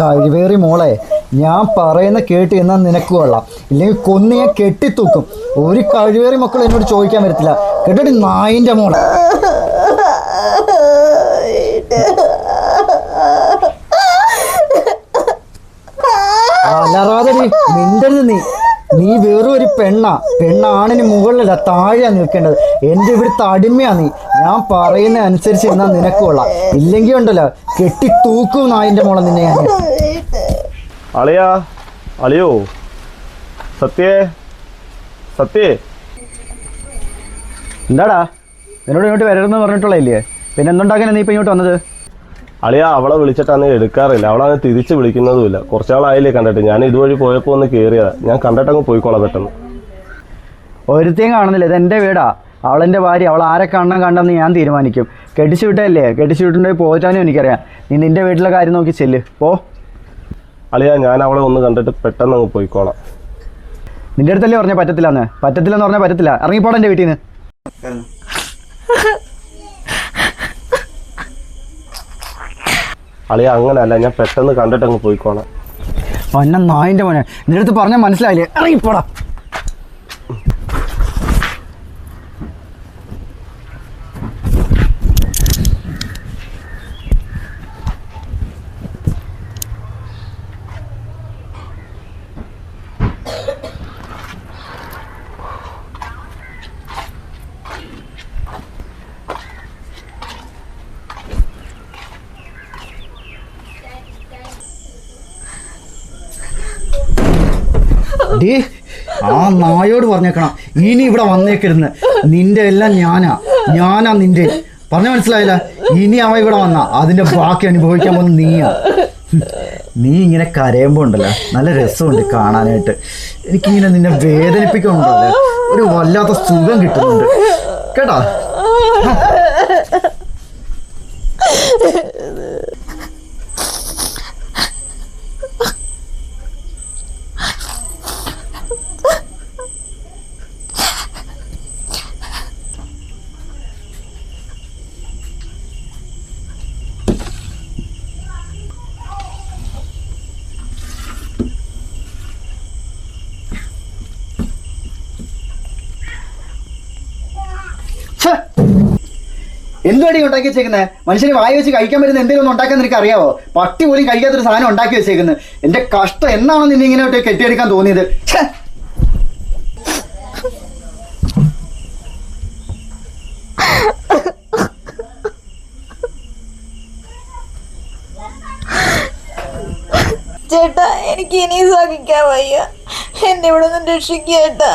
കഴിവേറി മോളെ ഞാൻ പറയുന്ന കേട്ട് എന്നാൽ നിനക്ക് കൊള്ളാം. ഇല്ലെങ്കിൽ കൊന്ന് ഞാൻ കെട്ടിത്തൂക്കും. ഒരു കഴിവേറി മക്കൾ എന്നോട് ചോദിക്കാൻ വരത്തില്ല. കേട്ടോടി നായിന്റെ മോളെ. അലറാതെ നീ മിണ്ടരുത് നീ. നീ വേറൊരു പെണ്ണാ. പെണ്ണാണിന് മുകളിലല്ല താഴെയാ നിൽക്കേണ്ടത്. എന്റെ ഇവിടുത്തെ അടിമയാ നീ. ഞാൻ പറയുന്ന അനുസരിച്ച് എന്നാ നിനക്ക് കൊള്ളാം. ഇല്ലെങ്കിൽ ഉണ്ടല്ലോ കെട്ടി തൂക്കും നായിന്റെ മോളെ നിന്നെ ഞാൻ. അളിയാ അളിയോ സത്യേ സത്യേ. എന്താടാ? എന്നോട് ഇങ്ങോട്ട് വരരുതെന്ന് പറഞ്ഞിട്ടുള്ളയില്ലേ പിന്നെ എന്തുണ്ടാക്കാനാ നീ ഇപ്പൊ ഇങ്ങോട്ട് വന്നത്? അളിയാ അവളെ വിളിച്ചിട്ടാണ് എടുക്കാറില്ല. അവളങ്ങ് തിരിച്ച് വിളിക്കുന്നതുമില്ല. കുറച്ചാളായില്ലേ കണ്ടിട്ട്. ഞാൻ ഇതുവഴി പോയപ്പോൾ ഒന്ന് കയറിയതാ ഞാൻ കണ്ടിട്ടങ്ങ് പോയിക്കോളാം പെട്ടെന്ന്. ഒരുത്തേം കാണുന്നില്ല. ഇത് എന്റെ വീടാ. അവളെന്റെ ഭാര്യ അവൾ ആരെ കാണണം കണ്ടെന്ന് ഞാൻ തീരുമാനിക്കും. കെട്ടിച്ചു വിട്ടല്ലേ കെട്ടിച്ചു വിട്ടുണ്ടെങ്കിൽ പോയിട്ടാനും എനിക്കറിയാം. നീ നിന്റെ വീട്ടിലെ കാര്യം നോക്കി ചെല്ല്. പോ. അളിയാ ഞാൻ അവളെ ഒന്ന് കണ്ടിട്ട് പെട്ടെന്ന് അങ്ങ് പോയിക്കോളാം. നിന്റെ അടുത്തല്ലേ പറഞ്ഞ പറ്റത്തില്ലെന്ന്? പറ്റത്തില്ലെന്ന് പറഞ്ഞാൽ പറ്റത്തില്ല. ഇറങ്ങിപ്പോടാ എന്റെ വീട്ടിൽ നിന്ന് അളിയാ അങ്ങനല്ല. ഞാൻ പെട്ടെന്ന് കണ്ടിട്ട് അങ്ങ് പോയിക്കോളാം. പൊന്ന നായിന്റെ മോനെ. നിന്റെ അടുത്ത് പറഞ്ഞാൽ മനസ്സിലായില്ലേ? ഇറങ്ങിപ്പോടാ. ആ നായോട് പറഞ്ഞേക്കണം. ഇനി ഇവിടെ വന്നേക്കരുന്ന് നിന്റെ എല്ലാം ഞാനാ. ഞാനാ നിന്റെ. പറഞ്ഞ മനസ്സിലായില്ല? ഇനി അവ ഇവിടെ വന്ന. അതിന്റെ ബാക്കി അനുഭവിക്കാൻ പോകുന്ന നീയാ. നീ ഇങ്ങനെ കരയുമ്പോ ഉണ്ടല്ലോ. നല്ല രസമുണ്ട് കാണാനായിട്ട്. എനിക്കിങ്ങനെ നിന്നെ വേദനിപ്പിക്കുന്നുണ്ടല്ലോ ഒരു വല്ലാത്ത സുഖം കിട്ടുന്നുണ്ട്. കേട്ടാ? എന്തുവാടി ഉണ്ടാക്കി വെച്ചേക്കുന്നത് മനുഷ്യന് വായി വെച്ച് കഴിക്കാൻ പറ്റുന്ന എന്തെങ്കിലും ഒന്നും ഉണ്ടാക്കാൻ നിനക്ക് അറിയാവോ പട്ടി പോലും കഴിക്കാത്തൊരു സാധനം ഉണ്ടാക്കി വെച്ചേക്കുന്നത് എന്റെ കഷ്ടം എന്നാണോ നിന്നെ ഇങ്ങനെ കെട്ടിയെടുക്കാൻ തോന്നിയത് ഛെ! ചേട്ടാ ഇനി സഹിക്കാൻ വയ്യ. എന്നെ ഇവിടെ നിന്ന് രക്ഷിക്കേട്ടാ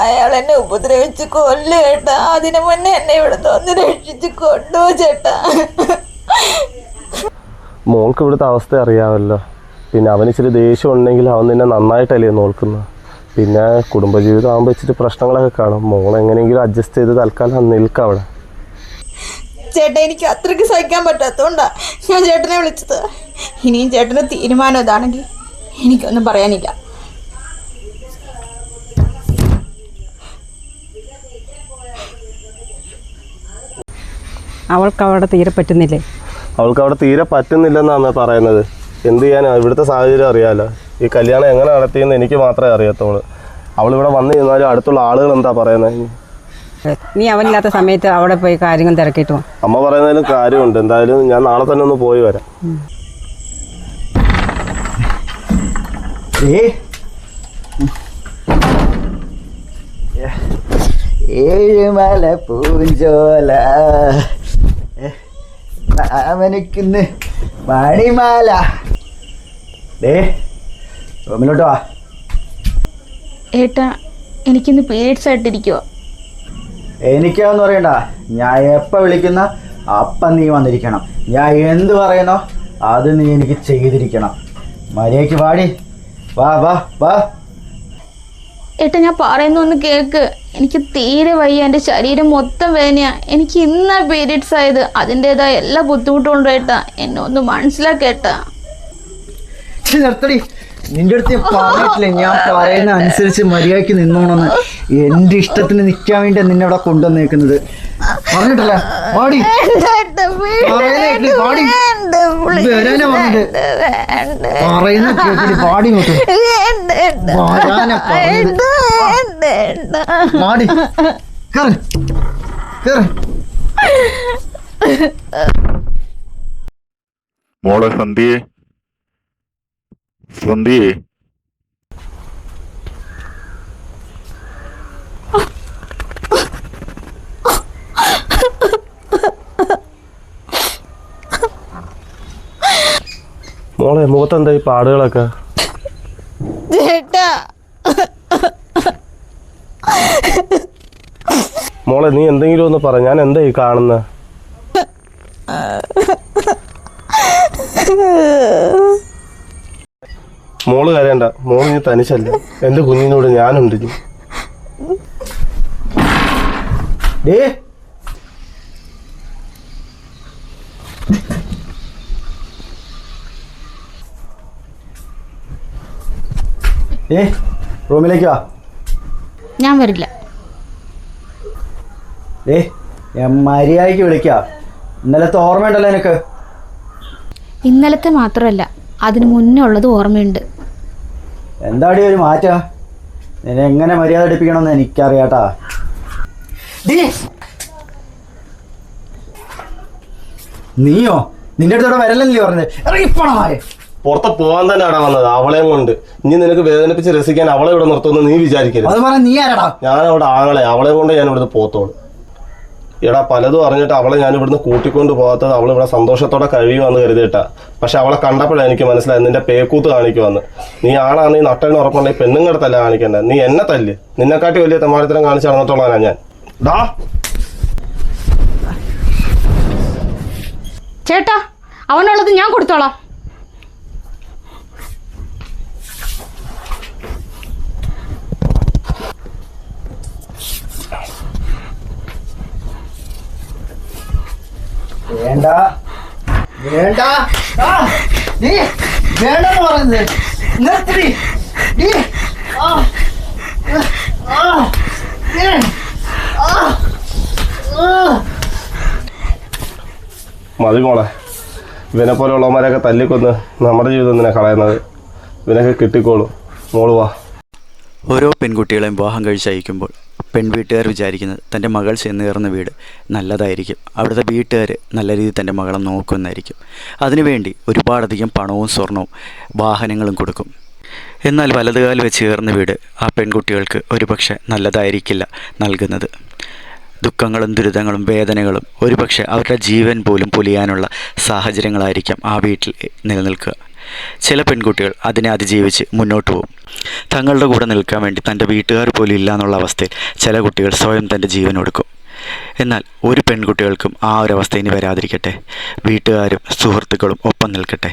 അയാൾ എന്നെ ഉപദ്രവിച്ച് കൊല്ലു കേട്ടാ അതിനു മുന്നേ എന്നെ ഇവിടെ ഒന്ന് രക്ഷിച്ച് കൊണ്ടുപോ ചേട്ടാ. മോൾക്ക് ഇവിടുത്തെ അവസ്ഥ അറിയാമല്ലോ. പിന്നെ അവന് ഇച്ചിരി ദേഷ്യം ഉണ്ടെങ്കിൽ അവൻ നിന്നെ നന്നായിട്ടല്ലേ നോക്കുന്നത്. പിന്നെ കുടുംബജീവിതം ആകുമ്പോൾ ഇച്ചിരി പ്രശ്നങ്ങളൊക്കെ കാണും. മോൾ എങ്ങനെയെങ്കിലും അഡ്ജസ്റ്റ് ചെയ്ത് തൽക്കാലം നിൽക്കാം അവിടെ. ചേട്ടാ എനിക്ക് അത്രയ്ക്ക് സഹിക്കാൻ പറ്റാത്തതുകൊണ്ടാണ് ഞാൻ ചേട്ടനെ വിളിച്ചത്. ഇനിയും ചേട്ടന് തീരുമാനം ഇതാണെങ്കിൽ എനിക്കൊന്നും പറയാനില്ല. അവൾക്ക് അവിടെ തീരെ പറ്റുന്നില്ലേ? അവൾക്ക് അവിടെ തീരെ പറ്റുന്നില്ലെന്നാണ് പറയുന്നത്. എന്ത് ചെയ്യാനാ? ഇവിടുത്തെ സാഹചര്യം അറിയാലോ. ഈ കല്യാണം എങ്ങനെ നടത്തിയെന്ന് എനിക്ക് മാത്രമേ അറിയത്തുള്ളൂ. അവളിവിടെ വന്നു കഴിഞ്ഞാലും അടുത്തുള്ള ആളുകൾ എന്താ പറയുന്നത് നീ അവനില്ലാത്ത സമയത്ത് അവിടെ പോയി കാര്യങ്ങൾ തിരക്കിയിട്ടു വാ. അമ്മ പറയുന്നതിലും കാര്യമുണ്ട്. എന്തായാലും ഞാൻ നാളെ തന്നെ ഒന്ന് പോയി വരാം. ഏഴുമല പൂഞ്ചോല അവനക്കുന്ന് മണിമാല. ദേ റൂമിലോട്ട് വാ. ഏട്ടാ എനിക്കിന്ന് പീരീഡ്സ് ആയിട്ടിരിക്കുവോ എനിക്കാന്ന് പറയണ്ട. ഞാൻ എപ്പോൾ വിളിക്കുന്ന അപ്പം നീ വന്നിരിക്കണം. ഞാൻ എന്ത് പറയണോ അത് നീ എനിക്ക് ചെയ്തിരിക്കണം. മര്യാദയ്ക്ക് പാടി. വാ വാ വാ. ഏട്ടാ ഞാൻ പറയുന്നൊന്ന് കേക്ക്. എനിക്ക് തീരെ വയ്യ. എന്റെ ശരീരം മൊത്തം വേദനയാ. എനിക്ക് ഇന്നാ പീരീഡ്സ് ആയത്. അതിന്റെതായ എല്ലാ ബുദ്ധിമുട്ടും ഉണ്ട് ഏട്ടാ. എന്നെ ഒന്ന് മനസ്സിലാക്കേട്ടാ നിർത്തടി. നിന്റെ അടുത്ത് ഞാൻ പറഞ്ഞിട്ടില്ല ഞാൻ പറയുന്ന അനുസരിച്ച് മര്യാദയ്ക്ക് നിന്നോണെന്ന്. എന്റെ ഇഷ്ടത്തിന് നിൽക്കാൻ വേണ്ടി നിന്നെ അവിടെ കൊണ്ടുവന്നേക്കുന്നത്. പറഞ്ഞിട്ടില്ല. പാടി പാടി. പാടി കേറ്. കേറ്. മോളെ സന്ധ്യയെ സന്ധ്യയെ മോളെ മുഖത്ത് എന്താ ഈ പാടുകളൊക്കെ? ചേട്ടാ. മോളെ നീ എന്തെങ്കിലും ഒന്ന് പറ ഞാൻ എന്താ ഈ കാണുന്നത് മോൾ കരയണ്ട. മോൾ നീ തനിച്ചല്ല. എന്റെ കുഞ്ഞിനോട് ഞാനുണ്ട് ഇനി. ഡേ ഏ റൂമിലേക്ക് വാ. ഞാൻ വരില്ല. ഏ ഞാൻ മര്യാദയ്ക്ക് വിളിക്ക. ഇന്നലത്തെ ഓർമ്മയുണ്ടല്ലോ എനിക്ക് ഇന്നലത്തെ മാത്രമല്ല അതിന് മുന്നേ ഉള്ളത് ഓർമ്മയുണ്ട്. എന്താടി ഒരു മാറ്റാ? നിന്നെ എങ്ങനെ മര്യാദ എടുപ്പിക്കണമെന്ന് എനിക്കറിയാട്ടാ. നീയോ? നിന്റെ അടുത്തോടെ വരല്ലേ പറഞ്ഞത്? ഇറങ്ങിപ്പോണ മാരെ. പുറത്ത് പോകാൻ തന്നെ അവിടെ വന്നത് അവളെയും കൊണ്ട്. ഇനി നിനക്ക് വേദനിപ്പിച്ച് രസിക്കാൻ അവളെ ഇവിടെ നിർത്തുമെന്ന് നീ വിചാരിക്കരുത്. അത് നീ ആരടാ ഞാൻ അവിടെ ആങ്ങളെ അവളെ കൊണ്ട് ഞാൻ ഇവിടുന്ന് പോത്തോളൂ. എടാ പലതും അറിഞ്ഞിട്ട് അവളെ ഞാൻ ഇവിടുന്ന് കൂട്ടിക്കൊണ്ട് പോകാത്തത് അവൾ ഇവിടെ സന്തോഷത്തോടെ കഴിയുമെന്ന് കരുതിയിട്ടാ. പക്ഷെ അവളെ കണ്ടപ്പോഴാണ് എനിക്ക് മനസ്സിലായത് നിന്റെ പേക്കൂത്ത് കാണിക്കുവന്ന്. നീ ആണാണ് ഈ നട്ടലിന് ഉറപ്പുണ്ടെങ്കിൽ പെണ്ണുങ്ങളുടെ തല്ല കാണിക്കണ്ട? നീ എന്നെ തല്ല്. നിന്നെക്കാട്ടി വലിയ തമാരത്തിനും കാണിച്ചു നടന്നിട്ടുള്ളതാ ഞാൻ. ഡാ. ചേട്ടാ അവനുള്ളത് ഞാൻ കൊടുത്തോളാം. വേണ്ട. വേണ്ട. നീ വേണ്ടെന്ന് പറയുന്നത്. നിർത്തി നീ. ആ, ആ, ഏ, ആ, ആ. മതി മോളെ. ഇവനെ പോലെയുള്ളവന്മാരെയൊക്കെ തല്ലിക്കൊന്ന് നമ്മുടെ ജീവിതം തന്നെ കളയുന്നത്. ഇവനൊക്കെ കിട്ടിക്കോളും. മോൾ വാ. ഓരോ പെൺകുട്ടികളെയും വിവാഹം കഴിച്ചയക്കുമ്പോൾ പെൺവീട്ടുകാർ വിചാരിക്കുന്നത് തന്റെ മകൾ ചെന്നേറുന്ന വീട് നല്ലതായിരിക്കും. അവിടുത്തെ വീട്ടുകാർ നല്ല രീതിയിൽ തന്റെ മകളെ നോക്കുമെന്നായിരിക്കും. അതിനുവേണ്ടി ഒരുപാടധികം പണവും സ്വർണവും വാഹനങ്ങളും കൊടുക്കും. എന്നാൽ വലതുകാൽ വെച്ച് കയറുന്ന വീട് ആ പെൺകുട്ടികൾക്ക് ഒരുപക്ഷെ നല്ലതായിരിക്കില്ല നൽകുന്നത്. ദുഃഖങ്ങളും ദുരിതങ്ങളും വേദനകളും ഒരുപക്ഷെ അവരുടെ ജീവൻ പോലും പൊലിയാനുള്ള സാഹചര്യങ്ങളായിരിക്കാം ആ വീട്ടിൽ നിലനിൽക്കുക. ചില പെൺകുട്ടികൾ അതിനെ അതിജീവിച്ച് മുന്നോട്ട് പോകും. തങ്ങളുടെ കൂടെ നിൽക്കാൻ വേണ്ടി തന്റെ വീട്ടുകാർ പോലും ഇല്ല എന്നുള്ള അവസ്ഥയിൽ ചില കുട്ടികൾ സ്വയം തന്റെ ജീവൻ കൊടുക്കും എന്നാൽ ഒരു പെൺകുട്ടികൾക്കും ആ ഒരു അവസ്ഥ ഇനി വരാതിരിക്കട്ടെ. വീട്ടുകാരും സുഹൃത്തുക്കളും ഒപ്പം നിൽക്കട്ടെ.